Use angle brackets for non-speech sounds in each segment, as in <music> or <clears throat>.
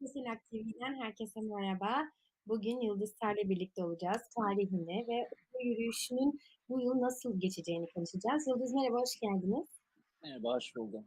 Mesela TV'den herkese merhaba. Bugün Yıldız Tar'la birlikte olacağız. Tarihini ve bu yürüyüşünün bu yıl nasıl geçeceğini konuşacağız. Yıldız merhaba, hoş geldiniz. Merhaba, hoş buldum.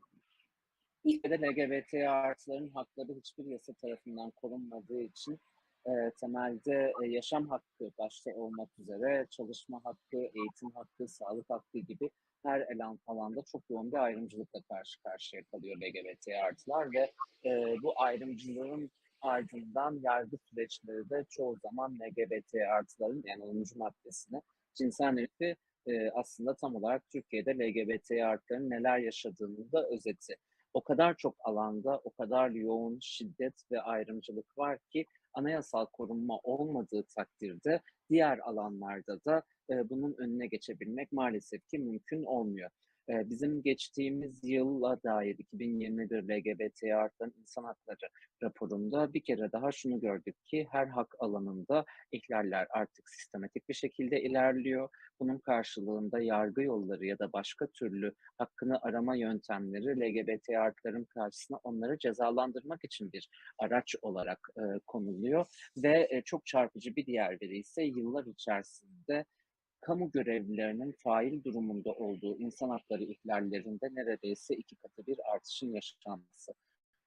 İlk Ülkede LGBT artıların hakları hiçbir yasa tarafından korunmadığı için e, temelde e, yaşam hakkı başta olmak üzere çalışma hakkı, eğitim hakkı, sağlık hakkı gibi her elan alanda çok yoğun bir ayrımcılıkla karşı karşıya kalıyor LGBT artılar ve e, bu ayrımcılığın ardından yargı süreçleri de çoğu zaman LGBT artıların yani 10. maddesine cinsel yönelikli e, aslında tam olarak Türkiye'de LGBT artıların neler yaşadığını da özeti. O kadar çok alanda, o kadar yoğun şiddet ve ayrımcılık var ki anayasal korunma olmadığı takdirde diğer alanlarda da e, bunun önüne geçebilmek maalesef ki mümkün olmuyor. Bizim geçtiğimiz yılla dair 2021 LGBT artıların insan hakları raporunda bir kere daha şunu gördük ki her hak alanında ihlaller artık sistematik bir şekilde ilerliyor. Bunun karşılığında yargı yolları ya da başka türlü hakkını arama yöntemleri LGBT artıların karşısına onları cezalandırmak için bir araç olarak e, konuluyor ve e, çok çarpıcı bir diğer veri ise yıllar içerisinde kamu görevlilerinin fail durumunda olduğu insan hakları ihlallerinde neredeyse iki katı bir artışın yaşanması.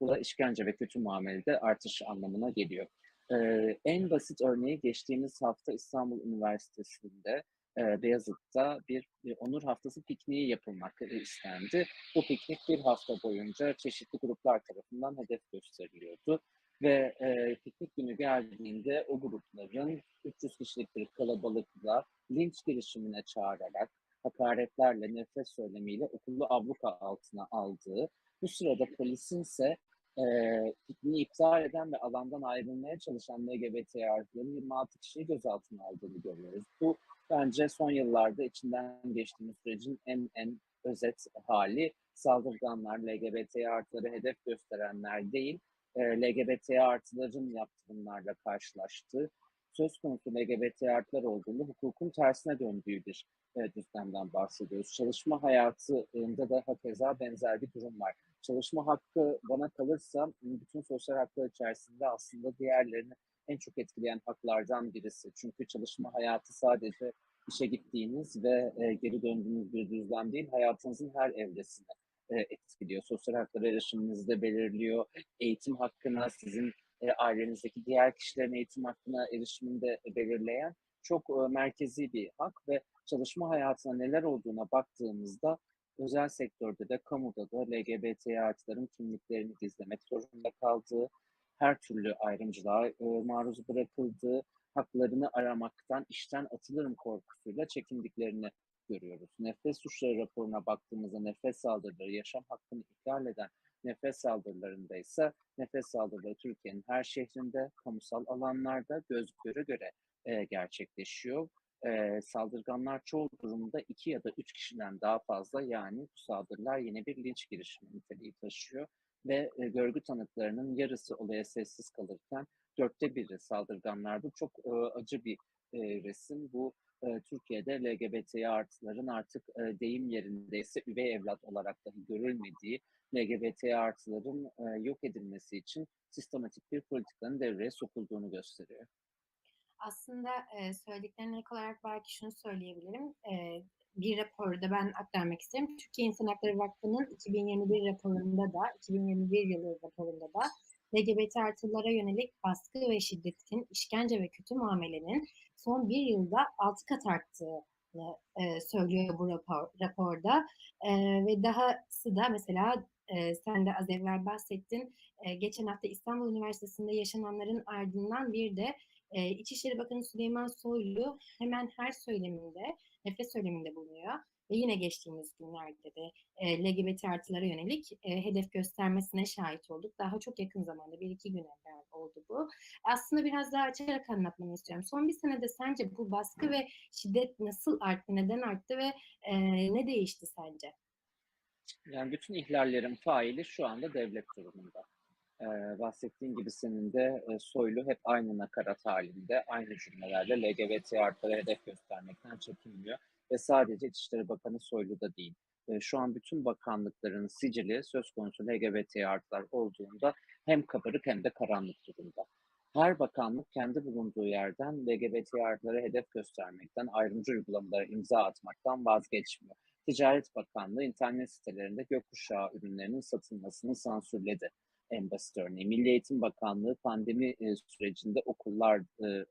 Bu da işkence ve kötü muamelede artış anlamına geliyor. Ee, en basit örneği geçtiğimiz hafta İstanbul Üniversitesi'nde e, Beyazıt'ta bir, bir onur haftası pikniği yapılmak istendi. Bu piknik bir hafta boyunca çeşitli gruplar tarafından hedef gösteriliyordu ve e, piknik günü geldiğinde o grupların 300 kişilik bir kalabalıkla linç girişimine çağırarak hakaretlerle, nefret söylemiyle okulu abluka altına aldığı, bu sırada polisin ise e, pikniği iptal eden ve alandan ayrılmaya çalışan LGBT artıların 26 kişiyi gözaltına aldığını görüyoruz. Bu bence son yıllarda içinden geçtiğimiz sürecin en en özet hali saldırganlar, LGBT artıları hedef gösterenler değil, e, LGBT artıların yaptırımlarla karşılaştığı, söz konusu LGBT artılar olduğunda hukukun tersine döndüğü bir e, düzlemden bahsediyoruz. Çalışma hayatında da hakeza benzer bir durum var. Çalışma hakkı bana kalırsa bütün sosyal haklar içerisinde aslında diğerlerini en çok etkileyen haklardan birisi. Çünkü çalışma hayatı sadece işe gittiğiniz ve e, geri döndüğünüz bir düzlem değil, hayatınızın her evresine e, etkiliyor. Sosyal haklara erişiminizi belirliyor. Eğitim hakkına, sizin e, ailenizdeki diğer kişilerin eğitim hakkına erişimini de belirleyen çok e, merkezi bir hak ve çalışma hayatına neler olduğuna baktığımızda özel sektörde de kamuda da LGBT artıların kimliklerini gizlemek zorunda kaldığı, her türlü ayrımcılığa e, maruz bırakıldığı, haklarını aramaktan işten atılırım korkusuyla çekindiklerini görüyoruz. Nefret suçları raporuna baktığımızda nefret saldırıları, yaşam hakkını ihlal eden nefret saldırılarında ise nefret saldırıları Türkiye'nin her şehrinde, kamusal alanlarda göz göre göre e, gerçekleşiyor. E, saldırganlar çoğu durumda iki ya da üç kişiden daha fazla yani bu saldırılar yine bir linç girişimi niteliği taşıyor ve e, görgü tanıklarının yarısı olaya sessiz kalırken dörtte biri saldırganlar. Bu çok e, acı bir e, resim. Bu e, Türkiye'de LGBT artıların artık e, deyim yerindeyse üvey evlat olarak dahi görülmediği LGBT artıların e, yok edilmesi için sistematik bir politikanın devreye sokulduğunu gösteriyor. Aslında e, söylediklerine ek olarak belki şunu söyleyebilirim. Bir raporda ben aktarmak isterim. Türkiye İnsan Hakları Vakfı'nın 2021 raporunda da, 2021 yılı raporunda da LGBT artılara yönelik baskı ve şiddetin, işkence ve kötü muamelenin son bir yılda altı kat arttığını e, söylüyor bu rapor, raporda. E, ve dahası da mesela e, sen de az evvel bahsettin. E, geçen hafta İstanbul Üniversitesi'nde yaşananların ardından bir de e, İçişleri Bakanı Süleyman Soylu hemen her söyleminde, nefret söyleminde bulunuyor. Ve yine geçtiğimiz günlerde de e, LGBT artılara yönelik e, hedef göstermesine şahit olduk. Daha çok yakın zamanda, bir iki gün evvel oldu bu. Aslında biraz daha açarak anlatmanı istiyorum. Son bir senede sence bu baskı ve şiddet nasıl arttı, neden arttı ve e, ne değişti sence? Yani bütün ihlallerin faili şu anda devlet durumunda. Ee, bahsettiğin gibi senin de e, Soylu hep aynı nakarat halinde, aynı cümlelerle LGBT artıları hedef göstermekten çekinmiyor. Ve sadece İçişleri Bakanı Soylu da değil. şu an bütün bakanlıkların sicili söz konusu LGBT artılar olduğunda hem kabarık hem de karanlık durumda. Her bakanlık kendi bulunduğu yerden LGBT artılara hedef göstermekten, ayrımcı uygulamalara imza atmaktan vazgeçmiyor. Ticaret Bakanlığı internet sitelerinde gökkuşağı ürünlerinin satılmasını sansürledi en basit örneği. Milli Eğitim Bakanlığı pandemi sürecinde okullar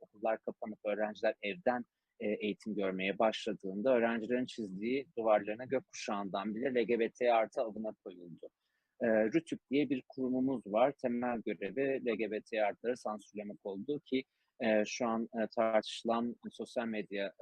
okullar kapanıp öğrenciler evden eğitim görmeye başladığında öğrencilerin çizdiği duvarlarına gökkuşağından bile LGBT artı adına koyuldu. Eee, RTÜK diye bir kurumumuz var. Temel görevi LGBT artıları sansürlemek oldu ki eee, şu an eee, tartışılan sosyal medya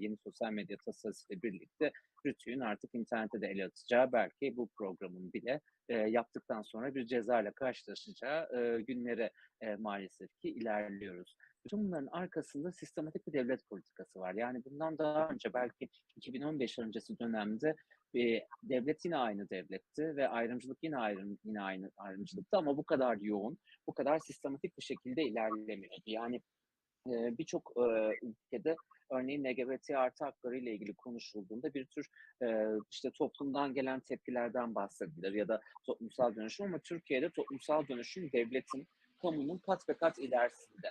yeni sosyal medya tasarısıyla birlikte RTÜK'ün artık internete de el atacağı belki bu programın bile yaptıktan sonra bir cezayla karşılaşacağı eee, günlere maalesef ki ilerliyoruz. Bütün bunların arkasında sistematik bir devlet politikası var. Yani bundan daha önce belki 2015 öncesi dönemde eee, devlet yine aynı devletti ve ayrımcılık yine ayrım yine aynı ayrımcılıktı ama bu kadar yoğun, bu kadar sistematik bir şekilde ilerlemiyordu. Yani eee, birçok eee, ülkede örneğin LGBT artı hakları ile ilgili konuşulduğunda bir tür eee, işte toplumdan gelen tepkilerden bahsedilir ya da toplumsal dönüşüm ama Türkiye'de toplumsal dönüşüm devletin, kamunun kat ve kat ilerisinde.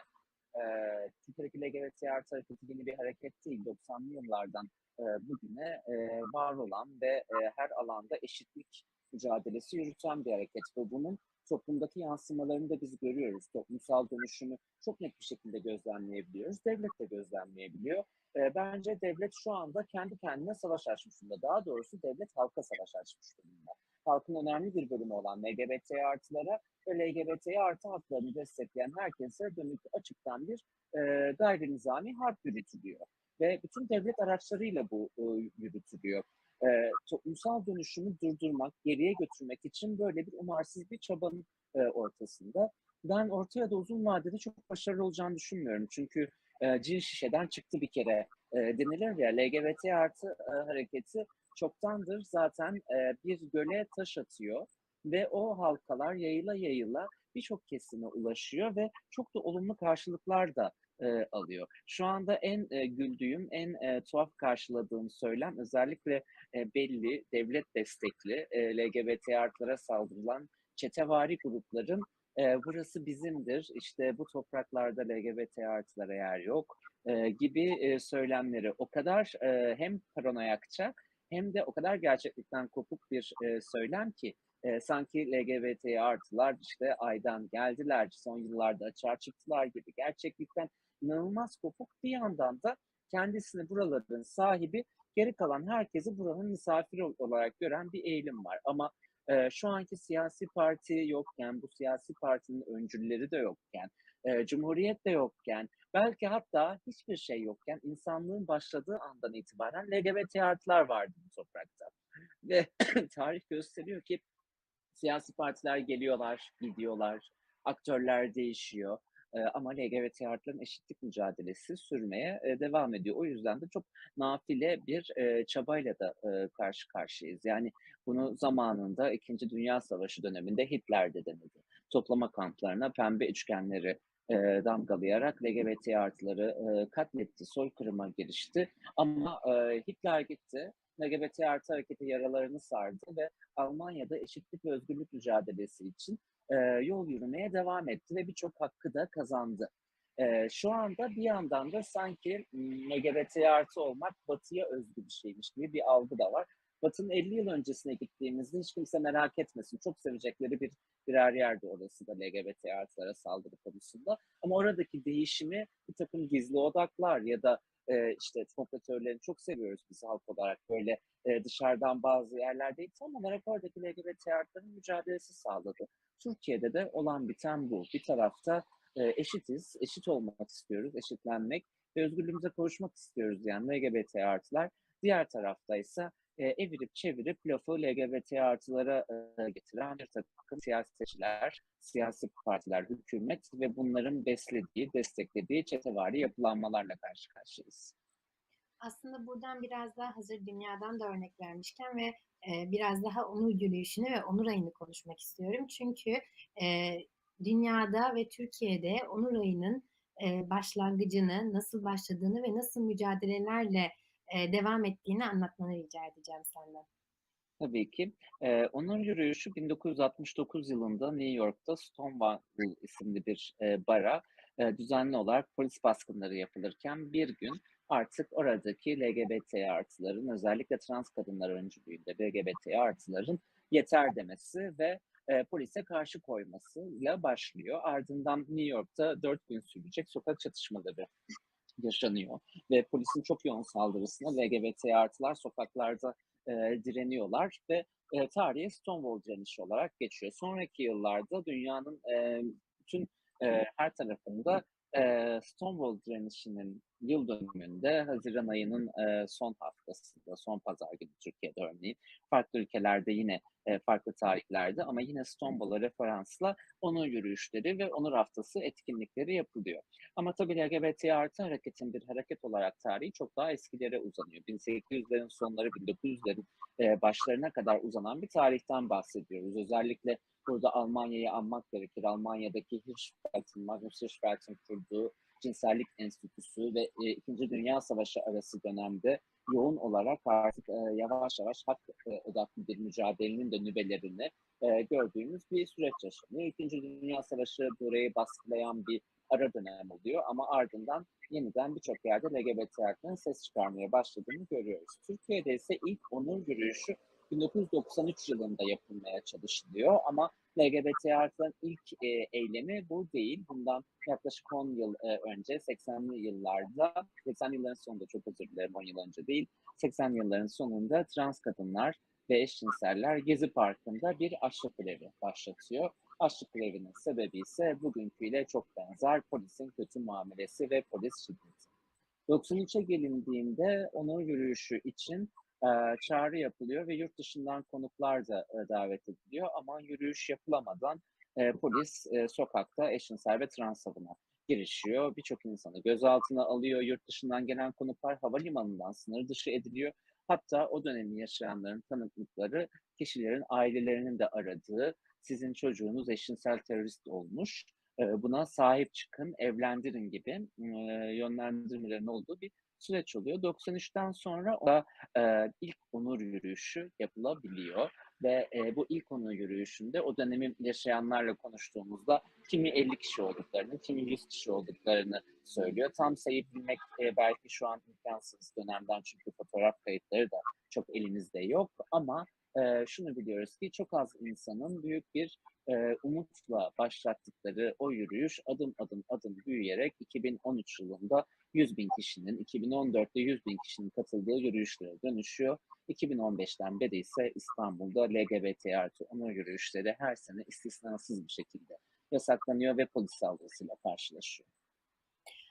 Eee, Türkiye'deki LGBT artı yeni bir hareket değil. 90'lı yıllardan eee, bugüne eee, var olan ve eee, her alanda eşitlik mücadelesi yürüten bir hareket ve bunun toplumdaki yansımalarını da biz görüyoruz. Toplumsal dönüşümü çok net bir şekilde gözlemleyebiliyoruz. Devlet de gözlemleyebiliyor. Eee, bence devlet şu anda kendi kendine savaş açmış durumda. Daha doğrusu devlet halka savaş açmış durumda. Halkın önemli bir bölümü olan LGBT artılara ve LGBT artı haklarını destekleyen herkese dönük açıktan bir eee gayri nizami harp yürütülüyor. Ve bütün devlet araçlarıyla bu ııı, yürütülüyor. Eee, toplumsal dönüşümü durdurmak, geriye götürmek için böyle bir umarsız bir çabanın eee, ortasında. Ben orta ya da uzun vadede çok başarılı olacağını düşünmüyorum. Çünkü eee, cin şişeden çıktı bir kere eee, denilir ya LGBT artı eee, hareketi çoktandır zaten eee, bir göle taş atıyor ve o halkalar yayıla yayıla birçok kesime ulaşıyor ve çok da olumlu karşılıklar da eee, alıyor. Şu anda en eee, güldüğüm, en tuhaf karşıladığım söylem özellikle belli devlet destekli LGBT artılara saldırılan çetevari grupların burası bizimdir, işte bu topraklarda LGBT artılara yer yok gibi eee, söylemleri o kadar hem paranoyakça hem de o kadar gerçeklikten kopuk bir eee, söylem ki eee, sanki LGBT artılar işte aydan geldiler, son yıllarda açığa çıktılar gibi gerçeklikten inanılmaz kopuk. Bir yandan da kendisini buraların sahibi, geri kalan herkesi buranın misafiri olarak gören bir eğilim var. Ama eee, şu anki siyasi parti yokken, bu siyasi partinin öncülleri de yokken, eee, Cumhuriyet de yokken, belki hatta hiçbir şey yokken insanlığın başladığı andan itibaren LGBT artılar vardı bu toprakta. Ve <clears throat> tarih gösteriyor ki siyasi partiler geliyorlar, gidiyorlar, aktörler değişiyor eee, ama LGBT artıların eşitlik mücadelesi sürmeye eee, devam ediyor. O yüzden de çok nafile bir eee, çabayla da eee, karşı karşıyayız. Yani bunu zamanında 2. Dünya Savaşı döneminde Hitler de denedi. Toplama kamplarına pembe üçgenleri eee, damgalayarak LGBT artıları eee, katletti, soykırıma girişti. Ama eee, Hitler gitti, LGBT artı hareketi yaralarını sardı ve Almanya'da eşitlik ve özgürlük mücadelesi için eee, yol yürümeye devam etti ve birçok hakkı da kazandı. Eee, şu anda bir yandan da sanki LGBT artı olmak Batı'ya özgü bir şeymiş gibi bir algı da var. Batı'nın 50 yıl öncesine gittiğimizde hiç kimse merak etmesin. Çok sevecekleri bir birer yerdi orası da LGBT artılara saldırı konusunda. Ama oradaki değişimi birtakım gizli odaklar ya da eee, işte teorilerini çok seviyoruz biz halk olarak. Böyle eee, dışarıdan bazı yerler değil, tam olarak oradaki LGBT artıların mücadelesi sağladı. Türkiye'de de olan biten bu. Bir tarafta eee, eşitiz, eşit olmak istiyoruz, eşitlenmek ve özgürlüğümüze kavuşmak istiyoruz diyen LGBT artılar. Diğer taraftaysa eee, evirip çevirip lafı LGBT artılara eee, getiren birtakım siyasetçiler, siyasi partiler, hükümet ve bunların beslediği, desteklediği çetevari yapılanmalarla karşı karşıyayız. Aslında buradan biraz daha hazır dünyadan da örnek vermişken ve eee, biraz daha onur yürüyüşünü ve onur ayını konuşmak istiyorum. Çünkü eee, dünyada ve Türkiye'de onur ayının eee, başlangıcını, nasıl başladığını ve nasıl mücadelelerle devam ettiğini anlatmanı rica edeceğim senden. Tabii ki. Eee, onur yürüyüşü 1969 yılında New York'ta Stonewall isimli bir, eee, bara, eee, düzenli olarak polis baskınları yapılırken bir gün artık oradaki LGBT artıların özellikle trans kadınlar öncülüğünde LGBT artıların yeter demesi ve, eee, polise karşı koymasıyla başlıyor. Ardından New York'ta 4 gün sürecek sokak çatışmaları yaşanıyor ve polisin çok yoğun saldırısına LGBT artılar sokaklarda, eee, direniyorlar ve, eee, tarihe Stonewall direnişi olarak geçiyor. Sonraki yıllarda dünyanın, eee, bütün, eee, her tarafında, eee, Stonewall direnişinin yıl dönümünde haziran ayının, eee, son haftasında, son pazar günü Türkiye'de örneğin, farklı ülkelerde yine, eee, farklı tarihlerde ama yine Stonewall'a referansla onur yürüyüşleri ve onur haftası etkinlikleri yapılıyor. Ama tabii LGBT artı hareketin bir hareket olarak tarihi çok daha eskilere uzanıyor. 1800'lerin sonları, 1900'lerin, eee, başlarına kadar uzanan bir tarihten bahsediyoruz. Özellikle burada Almanya'yı anmak gerekir. Almanya'daki Hirschfeld'in, Magnus Hirschfeld'in kurduğu Cinsellik Enstitüsü ve, eee, 2. Dünya Savaşı arası dönemde yoğun olarak artık, eee, yavaş yavaş hak, eee, odaklı bir mücadelenin de nüvelerini, eee, gördüğümüz bir süreç yaşanıyor. 2. Dünya Savaşı burayı baskılayan bir ara dönem oluyor ama ardından yeniden birçok yerde LGBT artıların ses çıkarmaya başladığını görüyoruz. Türkiye'de ise ilk onur yürüyüşü 1993 yılında yapılmaya çalışılıyor ama LGBT artıların ilk, eee, eylemi bu değil. Bundan yaklaşık 10 yıl, eee, önce 80'li yıllarda, 80'li yılların sonunda çok özür dilerim 10 yıl önce değil, 80'li yılların sonunda trans kadınlar ve eşcinseller Gezi Parkı'nda bir açlık grevi başlatıyor. Açlık grevinin sebebi ise bugünküyle çok benzer polisin kötü muamelesi ve polis şiddeti. 93'e gelindiğinde onur yürüyüşü için, çağrı yapılıyor ve yurt dışından konuklar da, davet ediliyor ama yürüyüş yapılamadan, polis, sokakta eşcinsel ve trans savuna girişiyor. Birçok insanı gözaltına alıyor. Yurt dışından gelen konuklar havalimanından sınır dışı ediliyor. Hatta o dönemi yaşayanların tanıklıkları kişilerin ailelerinin de aradığı, sizin çocuğunuz eşcinsel terörist olmuş, buna sahip çıkın, evlendirin gibi, yönlendirmelerin olduğu bir süreç oluyor. 93'ten sonra o eee, ilk onur yürüyüşü yapılabiliyor ve, eee, bu ilk onur yürüyüşünde o dönemi yaşayanlarla konuştuğumuzda kimi 50 kişi olduklarını, kimi 100 kişi olduklarını söylüyor. Tam sayı bilmek, eee, belki şu an imkânsız dönemden çünkü fotoğraf kayıtları da çok elimizde yok ama, eee, şunu biliyoruz ki çok az insanın büyük bir, eee, umutla başlattıkları o yürüyüş adım adım adım büyüyerek 2013 yılında 100.000 kişinin, 2014'te 100.000 kişinin katıldığı yürüyüşlere dönüşüyor. 2015'ten beri ise İstanbul'da LGBT artı onur yürüyüşleri her sene istisnasız bir şekilde yasaklanıyor ve polis saldırısıyla karşılaşıyor.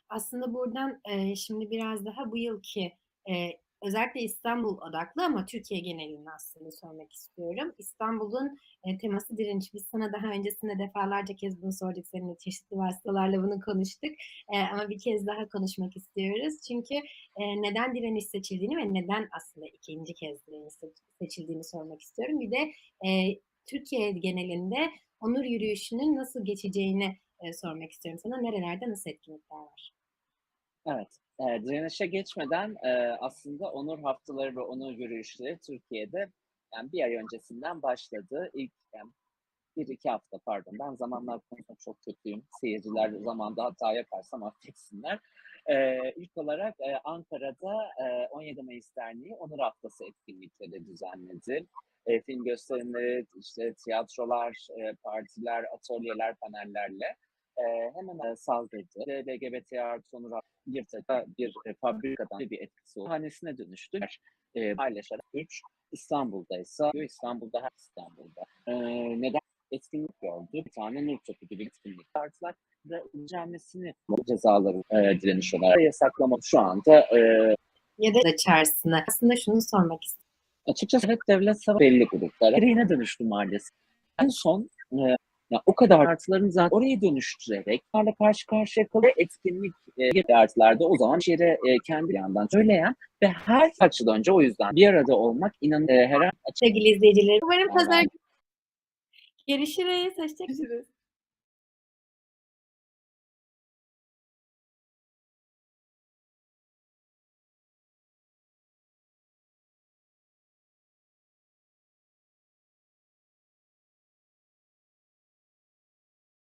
Aslında buradan, eee, şimdi biraz daha bu yılki, eee, özellikle İstanbul odaklı ama Türkiye genelini aslında sormak istiyorum. İstanbul'un, eee, teması direniş. Biz sana daha öncesinde defalarca kez bunu sorduk seninle, çeşitli vasıtalarla bunu konuştuk, eee, ama bir kez daha konuşmak istiyoruz. Çünkü, eee, neden direniş seçildiğini ve neden aslında 2'nci kez direniş seç seçildiğini sormak istiyorum. Bir de, eee, Türkiye genelinde onur yürüyüşünün nasıl geçeceğini, eee, sormak istiyorum sana. Nerelerde nasıl etkinlikler var? Evet, eee, direnişe geçmeden, eee, aslında onur haftaları ve onur yürüyüşleri Türkiye'de, yani, 1 ay öncesinden başladı. İlk, yani, 1-2 hafta pardon, ben zamanlar konusunda çok kötüyüm. Seyirciler zamanda hata yaparsam affetsinler. Eee, ilk olarak, eee, Ankara'da, eee, 17 Mayıs Derneği Onur Haftası etkinlikleri düzenledi. Eee, film gösterimleri, işte, tiyatrolar, eee, partiler, atölyeler, panellerle, eee, hemen, eee, saldırdı ve LGBT artı haftası Yırta'da bir, eee, fabrikadan bir etkisi oldu. Hanesine dönüştü. Eee, paylaşarak 3 İstanbul'daysa İstanbul'da her İstanbul'da. Eee, neden? Etkinlik gördü. Bir tane nur topu gibi etkinlik. Partiler de incelenmesini cezaları, eee, direniş olarak yasaklama şu anda, eee Ya da çağrısını. Aslında şunu sormak istiyorum. Açıkçası evet, devlet sava belli gruplara gereğine dönüştü maalesef. En son, eee, ya, o kadar artıların zaten orayı dönüştürerek onlarla karşı karşıya kalıp etkinlik, eee, artılarda o zaman şehre, eee, kendi yandan söyleyen ve her yıl önce o yüzden bir arada olmak inanın, eee, her an açık Sevgili izleyicilerim, umarım pazar günü görüşürüz, hoşça